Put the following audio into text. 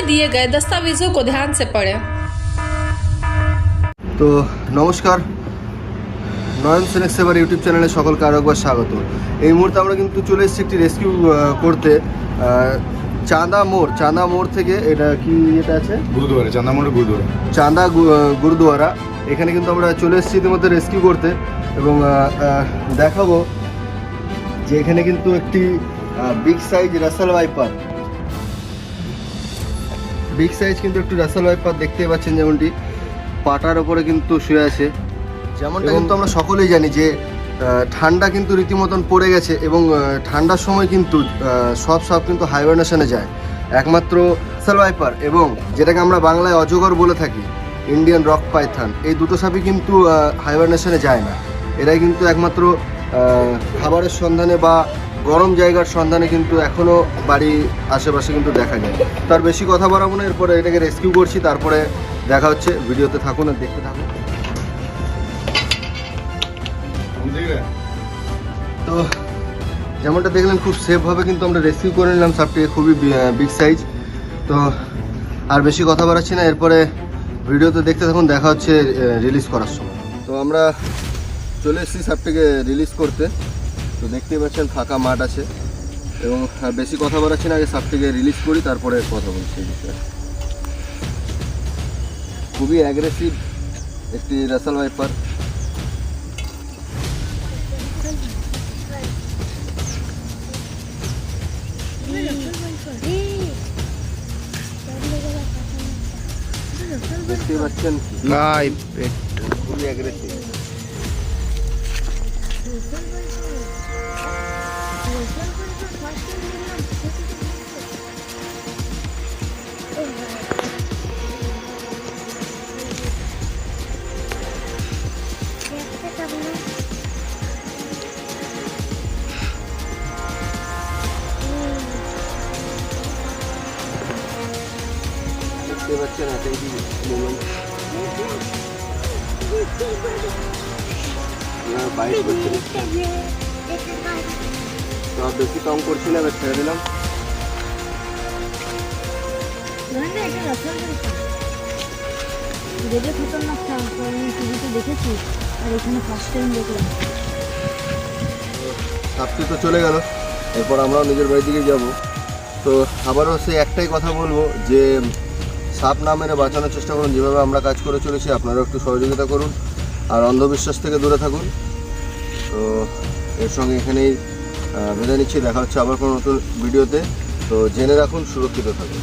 में दिए गए दस्तावेजों को ध्यान से पढ़ें তো নমস্কার নয়ন সিনেক সেবার ইউটিউব চ্যানেলে সকলকে আরও একবার স্বাগত এই মুহূর্তে আমরা কিন্তু চলে এসেছি একটি রেস্কিউ করতে আহ, চাঁদা মোড় চাঁদা মোড় থেকে এটা কি এটা আছে গুরুদুয়ারে চান্দামোড়ের গুরুদুয়ারে চাঁদা গু- আহ, গুরুদুয়ারা এখানে কিন্তু আমরা চলে এসেছি ইতিমধ্যে রেস্কিউ করতে এবং আহ, আহ, দেখাবো যে এখানে কিন্তু একটি big size Rasel wiper big size কিন্তু একটু রাসেল ওয়াইপার দেখতে পাচ্ছেন যেমনটি। পাটার ওপরে কিন্তু শুয়ে আছে। যেমনটা কিন্তু আমরা সকলেই জানি যে ঠান্ডা কিন্তু রীতিমতন পড়ে গেছে এবং ঠান্ডার সময় কিন্তু সব সব কিন্তু হাইবারনেশনে যায়। একমাত্র সালওয়াইপার এবং যেটাকে আমরা বাংলায় অজগর বলে থাকি ইন্ডিয়ান রক পাইথান এই দুটো সাপই কিন্তু হাইবারনেশনে যায় না। এরাই কিন্তু একমাত্র খাবারের সন্ধানে বা গরম জায়গার সন্ধানে কিন্তু এখনও বাড়ি আশেপাশে কিন্তু দেখা যায়। তার বেশি কথা বাড়াবো না, এরপরে এটাকে রেস্কিউ করছি, তারপরে দেখা হচ্ছে। ভিডিওতে থাকুন আর দেখতে থাকুন। তো যেমনটা দেখলেন, খুব সেফভাবে কিন্তু আমরা রেস্কিউ করে নিলাম। সাপটিকে খুবই বিগ সাইজ তো আর বেশি কথা বাড়াচ্ছি না, এরপরে ভিডিওতে দেখতে থাকুন, দেখা হচ্ছে রিলিজ করার সময়। তো আমরা চলে এসেছি সাপটিকে রিলিজ করতে। তো দেখতেই পাচ্ছেন ফাঁকা মাঠ আছে। এবং আর বেশি কথা বাড়াচ্ছি না আগে সাপটিকে রিলিজ করি তারপরে কথা বলছি বিষয়ে। খুবই অ্যাগ্রেসিভ একটি রাসাল ভাইপার দেখতেই পাচ্ছেন খুবই অ্যাগ্রেসিভ দেখতে পাচ্ছেন এটাই কি নিলাম তো বেশি কম করছি না, এবার ছেড়ে দিলাম। টিভিতে দেখেছি আর এখানে ফার্স্ট টাইম দেখলাম সাপটি তো চলে গেল। এরপর আমরাও নিজের বাড়ির দিকে যাব। তো আবারও সেই একটাই কথা বলব যে, সাপ না মেরে বাঁচানোর চেষ্টা করুন, যেভাবে আমরা কাজ করে চলেছি, আপনারাও একটু সহযোগিতা করুন। আর অন্ধবিশ্বাস থেকে দূরে থাকুন। তো এর সঙ্গে এখানেই বেঁধে নিচ্ছি। দেখা হচ্ছে আবার কোনো নতুন ভিডিওতে। তো জেনে রাখুন, সুরক্ষিত থাকুন।